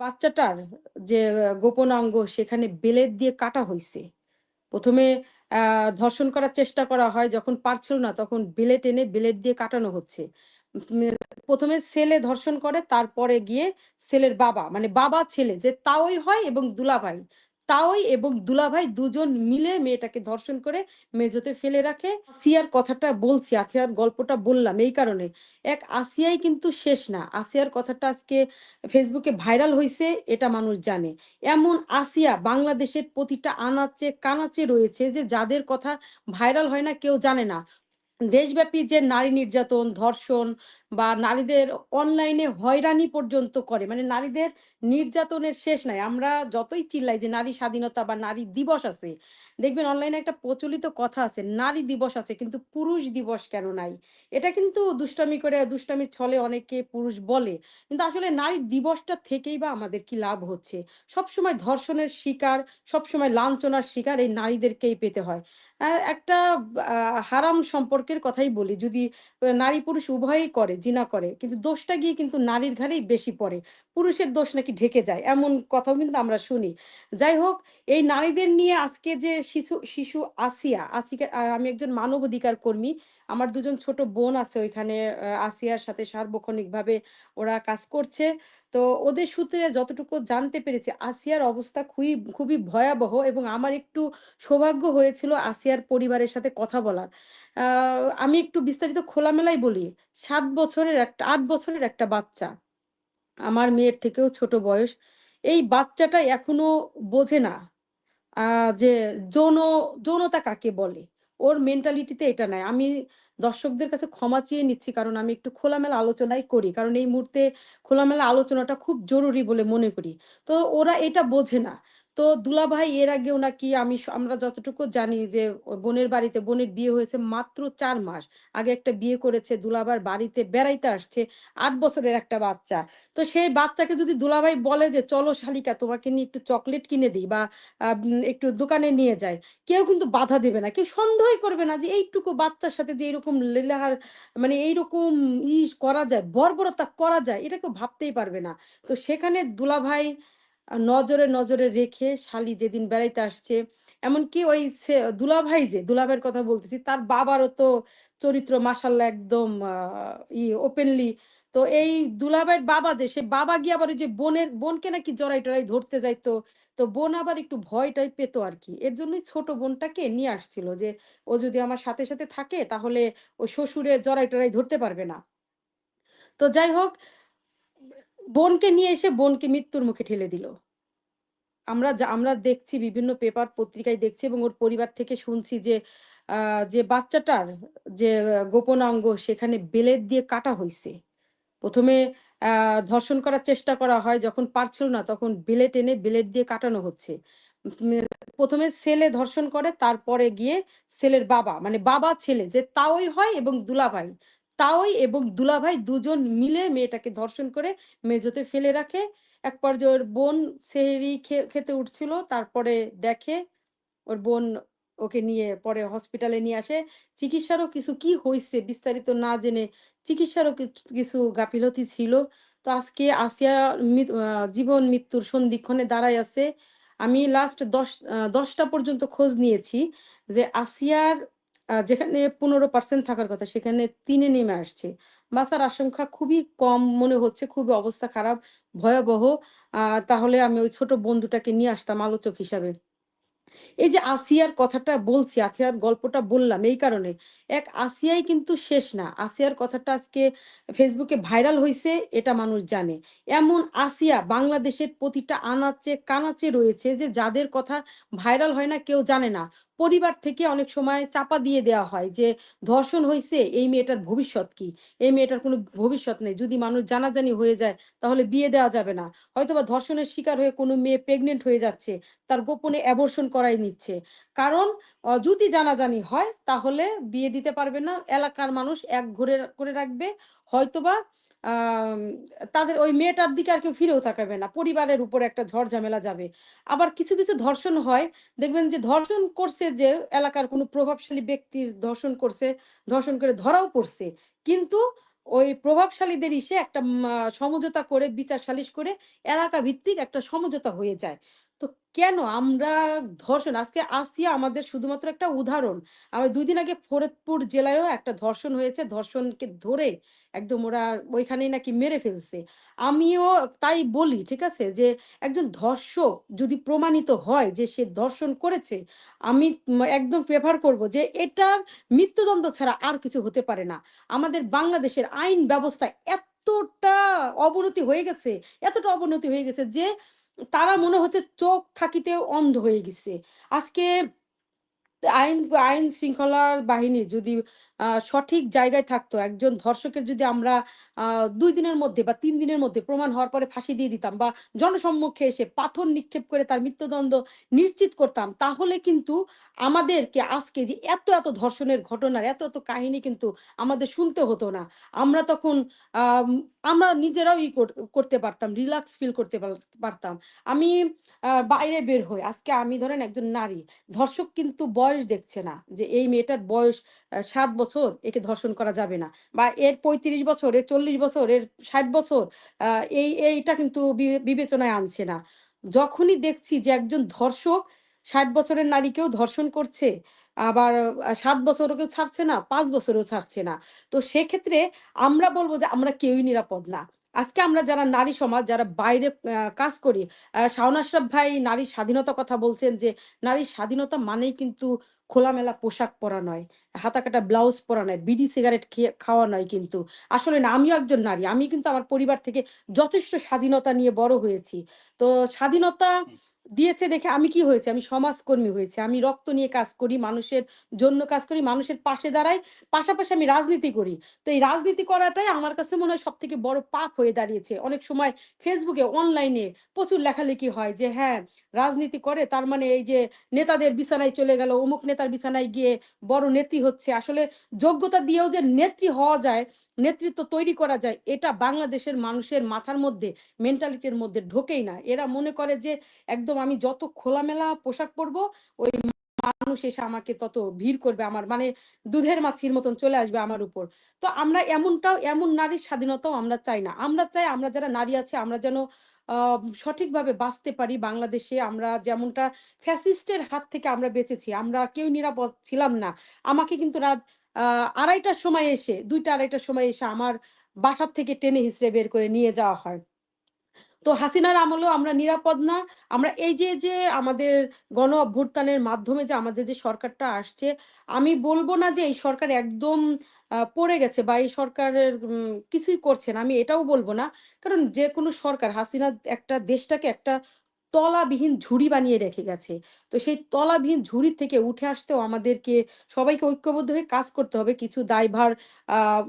বাচ্চাটার যে গোপন অঙ্গ সেখানে বেলের দিয়ে কাটা। ১ম এ ধর্ষণ করার চেষ্টা করা হয়। যখন পারছিল না, তখন বেলেট টেনে বেলেট দিয়ে কাটানো হচ্ছে। প্রথমে ১ম ছেলে ধর্ষণ করে, তারপরে গিয়ে ছেলের বাবা মানে বাবা, ছেলে, যে তাওই হয় এবং দুলাভাই। তাওই এবং দুলাভাই দুজন মিলে মেয়েটাকে ধর্ষণ করে মেঝোতে ফেলে রাখে। আসিয়ার কথাটা বলছি, আসিয়ার গল্পটা বললাম এই কারণে। এক আসিয়াই কিন্তু শেষ না। আসিয়ার কথাটা আজকে ফেসবুকে ভাইরাল হয়েছে এটা মানুষ জানে। এমন আসিয়া বাংলাদেশের প্রতিটা আনাচে কানাচে রয়েছে যে যাদের কথা ভাইরাল হয় না কেউ জানে না। দেশব্যাপী যে নারী নির্যাতন, ধর্ষণ বা নারীদের অনলাইনে হয়রানি পর্যন্ত করে। মানে নারীদের নির্যাতনের শেষ নাই। আমরা যতই চিল্লাই যে নারী স্বাধীনতা বা নারী দিবস আছে। দেখবেন অনলাইনে একটা প্রচলিত কথা আছে, নারী দিবস আছে কিন্তু পুরুষ দিবস কেন নাই? এটা কিন্তু দুষ্টামি করে দুষ্টামির ছলে অনেকে পুরুষ বলে। কিন্তু আসলে নারী দিবসটা থেকেই বা আমাদের কি লাভ হচ্ছে? সবসময় ধর্ষণের শিকার, সবসময় লাঞ্ছনার শিকার এই নারীদেরকেই পেতে হয়। একটা হারাম সম্পর্কের কথাই বলি। যদি নারী পুরুষ উভয়ই করে, জিনা করে। কিন্তু দোষটা গিয়ে কিন্তু নারীর ঘাড়েই বেশি পড়ে। পুরুষের দোষ নাকি ঢেকে যায়। এমন কথাও কিন্তু আমরা শুনি। যাই হোক, এই নারীদের নিয়ে আজকে যে শিশু শিশু আসিয়া, আসিকা আমি একজন মানবাধিকার কর্মী। আমার ২ জন ছোট বোন আছে ওইখানে আসিয়ার সাথে সার্বক্ষণিকভাবে ওরা কাজ করছে। তো ওদের সূত্রে যতটুকু জানতে পেরেছি আসিয়ার অবস্থা খুবই খুবই ভয়াবহ এবং আমার একটু সৌভাগ্য হয়েছিল আসিয়ার পরিবারের সাথে কথা বলার। আমি একটু বিস্তারিত খোলামেলাই বলি। ৭ বছরের একটা, আট বছরের একটা বাচ্চা। আমার মেয়ের থেকেও ছোট বয়স। এই বাচ্চাটা এখনও বোঝে না যে যৌন, যৌনতা কাকে বলে? ওর মেন্টালিটিতে এটা নাই। আমি দর্শকদের কাছে ক্ষমা চেয়ে নিচ্ছি কারণ আমি একটু খোলামেলা আলোচনাই করি। কারণ এই মুহূর্তে খোলামেলা আলোচনাটা খুব জরুরি বলে মনে করি। তো ওরা এটা বোঝে না। তো দুলাভাই এর আগেও নাকি আমি আমরা যতটুকু জানি যে বোনের বাড়িতে বোনের বিয়ে হয়েছে মাত্র চার মাস। আগে একটা বিয়ে করেছে দুলাভার বাড়িতে বেড়াইতে আসছে আট বছরের একটা বাচ্চা। তো সেই বাচ্চাকে যদি দুলাভাই বলে যে, "চলো শালিকা তোমাকে নিয়ে একটু চকলেট কিনে দিই বা একটু দোকানে নিয়ে যায় কেউ কিন্তু বাধা দেবে না। কেউ সন্দেহই করবে না যে এইটুকু বাচ্চার সাথে যে এরকম লীলাহার মানে এইরকম ই করা যায়, বর্বরতা করা যায় এটা কেউ ভাবতেই পারবে না। তো সেখানে দুলাভাই নজরে, নজরে রেখে শালি যেদিন বেড়াইতে আসছে, এমনকি ওই দুলাভাই যে, দুলাভাইয়ের কথা বলতেছি, তার বাবারও তো চরিত্র মাসাল্লাহ একদম ই ওপেনলি তো এই দুলাভাইয়ের বাবা যে, সে বাবা গিয়ে আবার ওই যে বোনের বোনকে নাকি জড়াই-টড়াই ধরতে যাইতো। তো বোন আবার একটু ভয়-টয় আর কি এর জন্যই ছোট বোনটাকে নিয়ে আসছিল যে, ও যদি আমার সাথে, সাথে থাকে তাহলে ও শ্বশুরে জড়াই-টড়াই ধরতে পারবে না। তো যাই হোক, বোনকে নিয়ে এসে বোনকে মৃত্যুর মুখে ঠেলে দিল। আমরা আমরা দেখছি বিভিন্ন পেপার পত্রিকায় দেখছি এবং ওর পরিবার থেকে শুনছি যে যে বাচ্চাটার যে গোপন অঙ্গ সেখানে ব্লেড দিয়ে কাটা হইছে। ১ম এ আ, ধর্ষণ করার চেষ্টা করা হয়। যখন পারছিল না, তখন ব্লেড এনে ব্লেড দিয়ে কাটানো হচ্ছে। প্রথমে ১ম ছেলে ধর্ষণ করে, তারপরে গিয়ে ছেলের বাবা মানে বাবা, ছেলে, যে তাওই হয় এবং দুলাভাই। তাওই এবং দুলাভাই দুজন মিলে মেয়েটাকে ধর্ষণ করে মেঝোতে ফেলে রাখে। এক পর্যায়ে ওর বোন সেহরি খেতে উঠছিল। তারপরে দেখে ওর বোন ওকে নিয়ে পরে হসপিটালে নিয়ে আসে। চিকিৎসারও কিছু কি হয়েছে বিস্তারিত না জেনে চিকিৎসারও কিছু গাফিলতি ছিল। তো আজকে আসিয়া জীবন মৃত্যুর সন্ধিক্ষণে দাঁড়ায় আছে। আমি লাস্ট দশ দশটা পর্যন্ত খোঁজ নিয়েছি যে আসিয়ার যেখানে ১৫% থাকার কথা সেখানে তিনে নেমে আসছে। বাঁচার আশঙ্কা খুবই কম মনে হচ্ছে, খুবই অবস্থা খারাপ, ভয়াবহ। তাহলে আমি ওই ছোট বন্ধুটাকে নিয়ে আসতাম আলোচক হিসাবে। এই যে আসিয়ার কথাটা বলছি, আসিয়ার গল্পটা বললাম এই কারণে। এক আসিয়াই কিন্তু শেষ না। আসিয়ার কথাটা আজকে ফেসবুকে ভাইরাল হয়েছে এটা মানুষ জানে। এমন আসিয়া বাংলাদেশের প্রতিটা আনাচে কানাচে রয়েছে যে যাদের কথা ভাইরাল হয় না কেউ জানে না। পরিবার থেকে অনেক সময় চাপা দিয়ে দেওয়া হয় যে, ধর্ষণ হয়েছে এই মেয়েটার ভবিষ্যৎ কি? এই মেয়েটার কোনো ভবিষ্যৎ নেই। যদি মানুষ জানাজানি হয়ে যায়, তাহলে বিয়ে দেওয়া যাবে না। হয়তোবা ধর্ষণের শিকার হয়ে কোনো মেয়ে প্রেগনেন্ট হয়ে যাচ্ছে। তার গোপনে অ্যাবর্শন করাই নিচ্ছে। কারণ যদি জানাজানি হয়, তাহলে বিয়ে দিতে পারবে না। এলাকার মানুষ এক ঘরে, করে রাখবে। হয়তোবা তাদের ওই মেয়েটার দিকে আর কেউ ফিরেও তাকাবে না। পরিবারের উপরে একটা ঝড় ঝামেলা যাবে। আবার কিছু, কিছু ধর্ষণ হয় দেখবেন যে ধর্ষণ করছে যে এলাকার কোনো প্রভাবশালী ব্যক্তির ধর্ষণ করছে, ধর্ষণ করে ধরাও পড়ছে। কিন্তু ওই প্রভাবশালীদের ইসে একটা সমঝোতা করে বিচার সালিশ করে এলাকা ভিত্তিক একটা সমঝোতা হয়ে যায়। তো কেন আমরা ধর্ষণ আজকে আসিয়া আমাদের শুধুমাত্র একটা উদাহরণ। আমি ২ দিন আগে ফরিদপুর জেলায়ও একটা ধর্ষণ হয়েছে। ধর্ষণকে ধরে একদম ওরা ওইখানেই নাকি মেরে ফেলছে। আমিও তাই বলি, ঠিক আছে? যে একজন ধর্ষক যদি প্রমাণিত হয় যে সে ধর্ষণ করেছে, আমি একদম প্রেফার করব যে এটার মৃত্যুদণ্ড ছাড়া আর কিছু হতে পারে না। আমাদের বাংলাদেশের আইন ব্যবস্থা এতটা অবনতি হয়ে গেছে, এতটা অবনতি হয়ে গেছে যে তারা মনে হচ্ছে চোখ থাকিতে অন্ধ হয়ে গেছে। আজকে আইন আইন শৃঙ্খলার বাহিনী যদি সঠিক জায়গায় থাকতো, একজন ধর্ষকের যদি আমরা দুই দিনের মধ্যে বা তিন দিনের মধ্যে প্রমাণ হওয়ার পরে ফাঁসি দিয়ে দিতাম বা জনসম্মুখে এসে পাথর নিক্ষেপ করে তার মৃত্যুদণ্ড নিশ্চিত করতাম, তাহলে কিন্তু আমাদেরকে আজকে যে এত, এত ধর্ষণের ঘটনার এত, এত কাহিনী কিন্তু আমাদের শুনতে হতো না। আমরা তখন আমরা নিজেরাও ই করতে পারতাম, রিল্যাক্স ফিল করতে পারতাম। আমি বাইরে বের হই। আজকে আমি ধরেন একজন নারী। ধর্ষক কিন্তু বয়স দেখছে না যে এই মেয়েটার বয়স সাত ৭ বছর, একে ধর্ষণ করা যাবে না। বা এর ৩৫ বছর, এর ৪০ বছর, এর ৬০ বছর এই এইটা কিন্তু বিবেচনায় আনছে না। যখনই দেখছি যে একজন ধর্ষক ৬০ বছরের নারীকেও ধর্ষণ করছে, আবার সাত ৭ বছরেও ছাড়ছে না, পাঁচ বছরেও ছাড়ছে না। তো সেক্ষেত্রে আমরা বলব যে আমরা কেউই নিরাপদ না। আজকে আমরা যারা নারী সমাজ, যারা বাইরে কাজ করি, আ ভাই নারীর স্বাধীনতার কথা বলছেন যে, নারীর স্বাধীনতা মানেই কিন্তু খোলামেলা পোশাক পরা নয়, হাতাকাটা ব্লাউজ পরা নয়, বিড়ি সিগারেট খেয়ে খাওয়া নয় কিন্তু। আসলে না, আমিও একজন নারী। আমি কিন্তু আমার পরিবার থেকে যথেষ্ট স্বাধীনতা নিয়ে বড় হয়েছি। তো স্বাধীনতা দিয়েছে দেখে আমি কি হয়েছে আমি সমাজকর্মী হয়েছে আমি রক্ত নিয়ে কাজ করি, মানুষের জন্য কাজ করি, মানুষের পাশে দাঁড়াই। পাশাপাশি আমি রাজনীতি করি। তো এই রাজনীতি করাটাই আমার কাছে মনে হয় সব থেকে বড় পাপ হয়ে দাঁড়িয়েছে। অনেক সময় ফেসবুকে, অনলাইনে প্রচুর লেখালেখি হয় যে হ্যাঁ, রাজনীতি করে তার মানে এই যে নেতাদের বিছানায় চলে গেল, অমুক নেতার বিছানায় গিয়ে বড় নেত্রী হচ্ছে। আসলে যোগ্যতা দিয়েও যে নেত্রী হওয়া যায়, নেতৃত্ব তৈরি করা যায়, এটা বাংলাদেশের মানুষের মাথার মধ্যে, মেন্টালিটির মধ্যে ঢোকেই না। এরা মনে করে যে একদম আমি যত খোলামেলা পোশাক পরবো, ওই মানুষ এসে আমাকে তত ভিড় করবে আমার মানে দুধের মাছির মতন চলে আসবে আমার উপর। তো আমরা এমনটাও এমন নারীর স্বাধীনতাও আমরা চাই না। আমরা চাই আমরা যারা নারী আছি আমরা যেন সঠিকভাবে বাঁচতে পারি বাংলাদেশে। আমরা যেমনটা ফ্যাসিস্টের হাত থেকে আমরা বেঁচেছি। আমরা কেউ নিরাপদ ছিলাম না। আমাকে কিন্তু আ ২:৩০ টার সময় এসে দুইটা আড়াইটার সময় এসে আমার বাসার থেকে টেনে হিঁচড়ে বের করে নিয়ে যাওয়া হয়। তো হাসিনার আমলেও আমরা নিরাপদ না। আমরা এই যে, যে আমাদের গণ অভ্যুত্থানের মাধ্যমে যে আমাদের যে সরকারটা আসছে, আমি বলব না যে এই সরকার একদম পড়ে গেছে বা এই সরকারের কিছুই করছে না। আমি এটাও বলব না। কারণ যে কোনো সরকার হাসিনা একটা দেশটাকে একটা তলাবিহীন ঝুড়ি বানিয়ে রেখে গেছে। তো সেই তলাবিহীন ঝুড়ি থেকে উঠে আসতেও আমাদেরকে সবাইকে ঐক্যবদ্ধ হয়ে কাজ করতে হবে। কিছু দায়ভার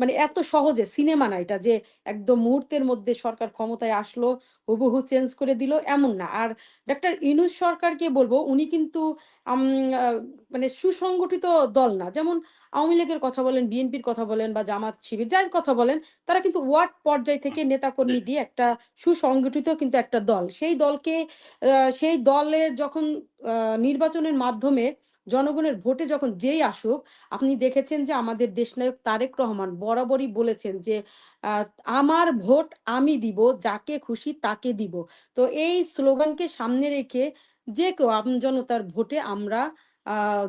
মানে এত সহজে সিনেমা না এটা যে একদম মুহূর্তের মধ্যে সরকার ক্ষমতায় আসলো, হুবহু চেঞ্জ করে দিল এমন না। আর ডক্টর ইউনূস সরকারকে বলব উনি কিন্তু মানে সুসংগঠিত দল না। যেমন আওয়ামী লীগের কথা বলেন, বিএনপির কথা বলেন বা জামাত শিবির যার কথা বলেন, তারা কিন্তু ওয়ার্ড পর্যায় থেকে নেতাকর্মী দিয়ে একটা সুসংগঠিত কিন্তু একটা দল। সেই দলকে সেই দলের যখন নির্বাচনের মাধ্যমে জনগণের ভোটে যখন যেই আসুক, আপনি দেখেছেন যে আমাদের দেশনায়ক তারেক রহমান বরাবরই বলেছেন যে, "আমার ভোট আমি দিব, যাকে খুশি তাকে দিব।" তো এই স্লোগানকে সামনে রেখে যে কেউ আমজনতার ভোটে আমরা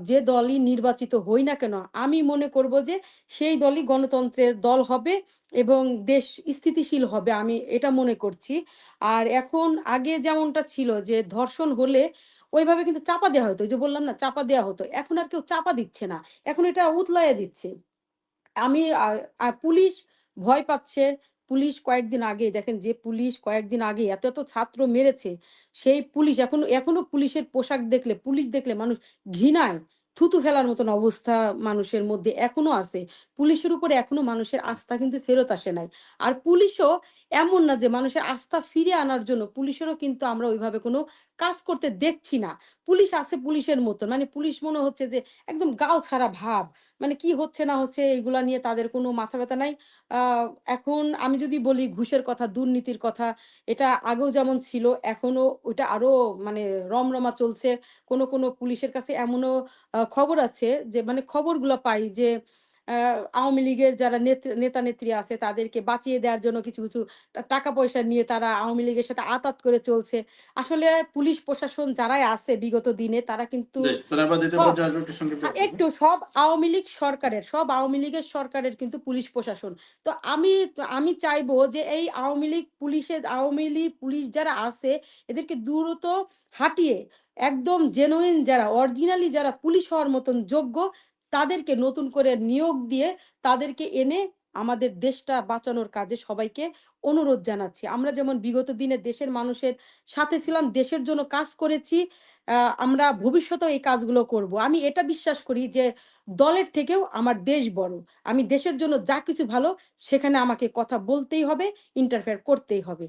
যে দলই নির্বাচিত হই না কেন, আমি মনে করব যে সেই দলই গণতন্ত্রের দল হবে এবং দেশ স্থিতিশীল হবে। আমি এটা মনে করছি। আর এখন আগে যেমনটা ছিল যে ধর্ষণ হলে ওইভাবে কিন্তু চাপা দেওয়া হতো। যে বললাম না চাপা দেওয়া হতো। এখন আর কেউ চাপা দিচ্ছে না। এখন এটা উতলাইয়া দিচ্ছে। আমি পুলিশ ভয় পাচ্ছে। পুলিশ কয়েকদিন আগে দেখেন যে পুলিশ কয়েকদিন আগে এত, এত ছাত্র মেরেছে। সেই পুলিশ এখনও এখনও পুলিশের পোশাক দেখলে, পুলিশ দেখলে মানুষ ঘৃণায় থুতু ফেলার মতন অবস্থা মানুষের মধ্যে এখনও আছে। পুলিশের উপরে এখনও মানুষের আস্থা কিন্তু ফেরত আসে নাই। আর পুলিশও এমন না যে মানুষের আস্থা ফিরে আনার জন্য পুলিশেরও কিন্তু আমরা ওইভাবে কোনো কাজ করতে দেখছি না। পুলিশ আছে পুলিশের মতন। মানে পুলিশ মনে হচ্ছে যে একদম গাও ছাড়া ভাব। মানে কি হচ্ছে না হচ্ছে এগুলা নিয়ে তাদের কোনো মাথা ব্যথা নাই। এখন আমি যদি বলি ঘুষের কথা, দুর্নীতির কথা, এটা আগেও যেমন ছিল এখনও ওইটা আরও মানে রমরমা চলছে। কোনো, কোনো পুলিশের কাছে এমনও খবর আছে যে মানে খবরগুলো পাই যে আওয়ামী লীগের যারা নেত নেতা-নেত্রী আছে তাদেরকে বাঁচিয়ে দেওয়ার জন্য কিছু, কিছু টাকা পয়সা নিয়ে তারা আওয়ামী লীগের সাথে আঁতাত করে চলছে। আসলে পুলিশ প্রশাসন যারাই আছে বিগত দিনে তারা কিন্তু। একটু সব আওয়ামী লীগ সরকারের, সব আওয়ামী লীগের সরকারের কিন্তু পুলিশ প্রশাসন। তো আমি আমি চাইব যে এই আওয়ামী লীগ পুলিশের আওয়ামী লীগ পুলিশ যারা আছে এদেরকে দ্রুত হাঁটিয়ে একদম জেনুইন যারা অরিজিনালি যারা পুলিশ হওয়ার মতন যোগ্য তাদেরকে নতুন করে নিয়োগ দিয়ে তাদেরকে এনে আমাদের দেশটা বাঁচানোর কাজে সবাইকে অনুরোধ জানাচ্ছি। আমরা যেমন বিগত দিনে দেশের মানুষের সাথে ছিলাম, দেশের জন্য কাজ করেছি। আমরা ভবিষ্যতেও এই কাজগুলো করব। আমি এটা বিশ্বাস করি যে দলের থেকেও আমার দেশ বড়। আমি দেশের জন্য যা কিছু ভালো সেখানে আমাকে কথা বলতেই হবে, ইন্টারফেয়ার করতেই হবে।